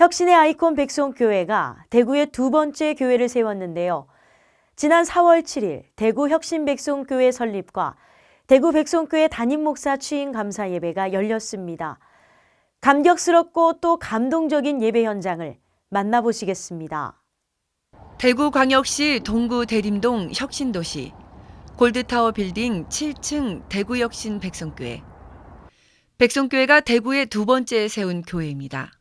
혁신의 아이콘 백송교회가 대구에 두 번째 교회를 세웠는데요. 지난 4월 7일 대구 혁신 백송교회 설립과 대구 백송교회 담임 목사 취임 감사 예배가 열렸습니다. 감격스럽고 또 감동적인 예배 현장을 만나보시겠습니다. 대구광역시 동구 대림동 혁신도시 골드타워 빌딩 7층 대구 혁신 백성교회. 백성교회가 대구에 두 번째 세운 교회입니다.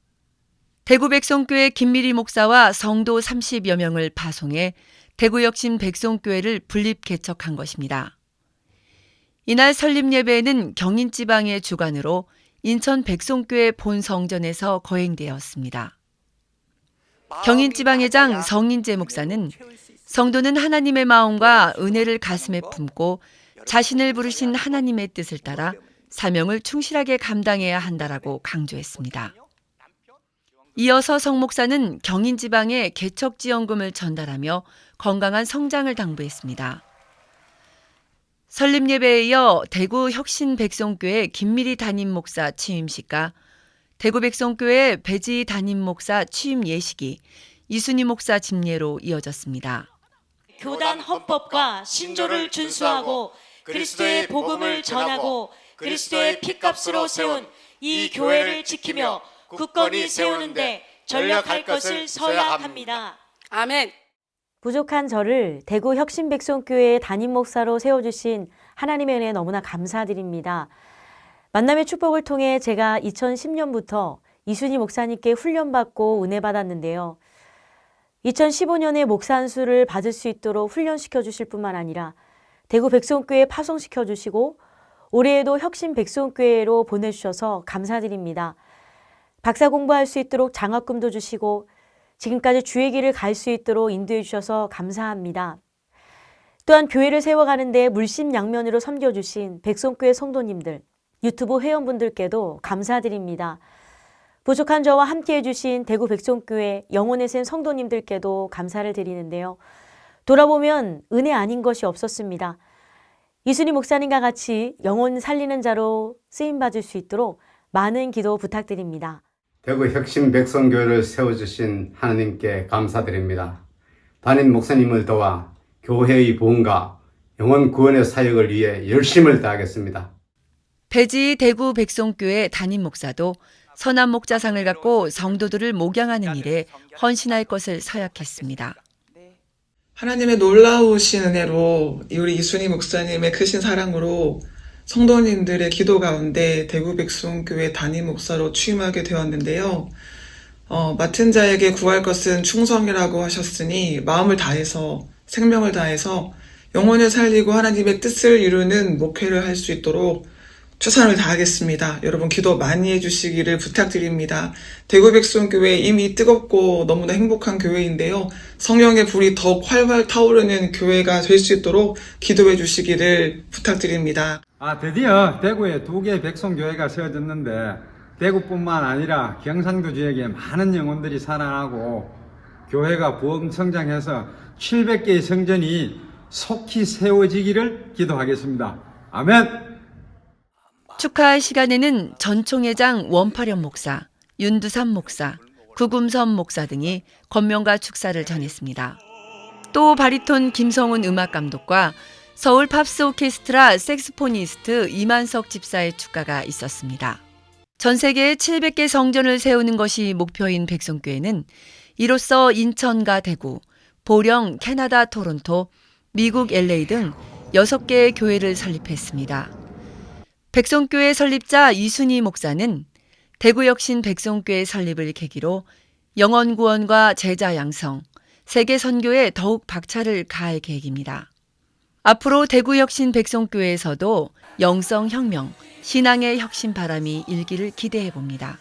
대구 백성교회 김미리 목사와 성도 30여 명을 파송해 대구혁신 백성교회를 분립 개척한 것입니다. 이날 설립 예배는 경인 지방의 주관으로 인천 백송교회 본성전에서 거행되었습니다. 경인 지방회장 성인재 목사는 성도는 하나님의 마음과 은혜를 가슴에 품고 자신을 부르신 하나님의 뜻을 따라 사명을 충실하게 감당해야 한다라고 강조했습니다. 이어서 성 목사는 경인 지방에 개척 지원금을 전달하며 건강한 성장을 당부했습니다. 설립 예배에 이어 대구 혁신 백성교회 김미리 담임 목사 취임식과 대구 백성교회 배지 담임 목사 취임 예식이 이순희 목사 집례로 이어졌습니다. 교단 헌법과 신조를 준수하고 그리스도의 복음을 전하고 그리스도의 피값으로 세운 이 교회를 지키며 굳건히 세우는데 전력할 것을 서약합니다. 아멘. 부족한 저를 대구 혁신백송교회의 담임 목사로 세워주신 하나님의 은혜에 너무나 감사드립니다. 만남의 축복을 통해 제가 2010년부터 이순희 목사님께 훈련받고 은혜 받았는데요. 2015년에 목사 안수를 받을 수 있도록 훈련시켜 주실 뿐만 아니라 대구 백송교회 파송시켜 주시고 올해에도 혁신 백송교회로 보내주셔서 감사드립니다. 박사 공부할 수 있도록 장학금도 주시고 지금까지 주의 길을 갈 수 있도록 인도해 주셔서 감사합니다. 또한 교회를 세워가는데 물심양면으로 섬겨주신 백송교회 성도님들, 유튜브 회원분들께도 감사드립니다. 부족한 저와 함께 해주신 대구 백송교회 영혼의 샘 성도님들께도 감사를 드리는데요. 돌아보면 은혜 아닌 것이 없었습니다. 이순희 목사님과 같이 영혼 살리는 자로 쓰임받을 수 있도록 많은 기도 부탁드립니다. 대구 혁신 백성교회를 세워주신 하나님께 감사드립니다. 담임 목사님을 도와 교회의 보험과 영혼 구원의 사역을 위해 열심을 다하겠습니다. 배지 대구 백송교회 담임 목사도 선한 목자상을 갖고 성도들을 목양하는 일에 헌신할 것을 서약했습니다. 하나님의 놀라우신 은혜로 우리 이순희 목사님의 크신 사랑으로 성도님들의 기도 가운데 대구 백송교회 담임 목사로 취임하게 되었는데요. 어, 맡은 자에게 구할 것은 충성이라고 하셨으니 마음을 다해서 생명을 다해서 영혼을 살리고 하나님의 뜻을 이루는 목회를 할 수 있도록 최선을 다하겠습니다. 여러분 기도 많이 해주시기를 부탁드립니다. 대구 백성교회 이미 뜨겁고 너무나 행복한 교회인데요. 성령의 불이 더욱 활활 타오르는 교회가 될 수 있도록 기도해 주시기를 부탁드립니다. 아, 드디어 대구에 두 개의 백성교회가 세워졌는데, 대구뿐만 아니라 경상도 지역에 많은 영혼들이 살아나고, 교회가 부흥 성장해서 700개의 성전이 속히 세워지기를 기도하겠습니다. 아멘! 축하 시간에는 전총회장 원파련 목사, 윤두삼 목사, 구금선 목사 등이 건명과 축사를 전했습니다. 또 바리톤 김성훈 음악감독과 서울 팝스 오케스트라 색스포니스트 이만석 집사의 축가가 있었습니다. 전 세계에 700개 성전을 세우는 것이 목표인 백성교회는 이로써 인천과 대구, 보령, 캐나다 토론토, 미국 LA 등 6개의 교회를 설립했습니다. 백성교회 설립자 이순희 목사는 대구혁신 백성교회 설립을 계기로 영원 구원과 제자 양성, 세계 선교에 더욱 박차를 가할 계획입니다. 앞으로 대구혁신 백성교회에서도 영성 혁명, 신앙의 혁신 바람이 일기를 기대해 봅니다.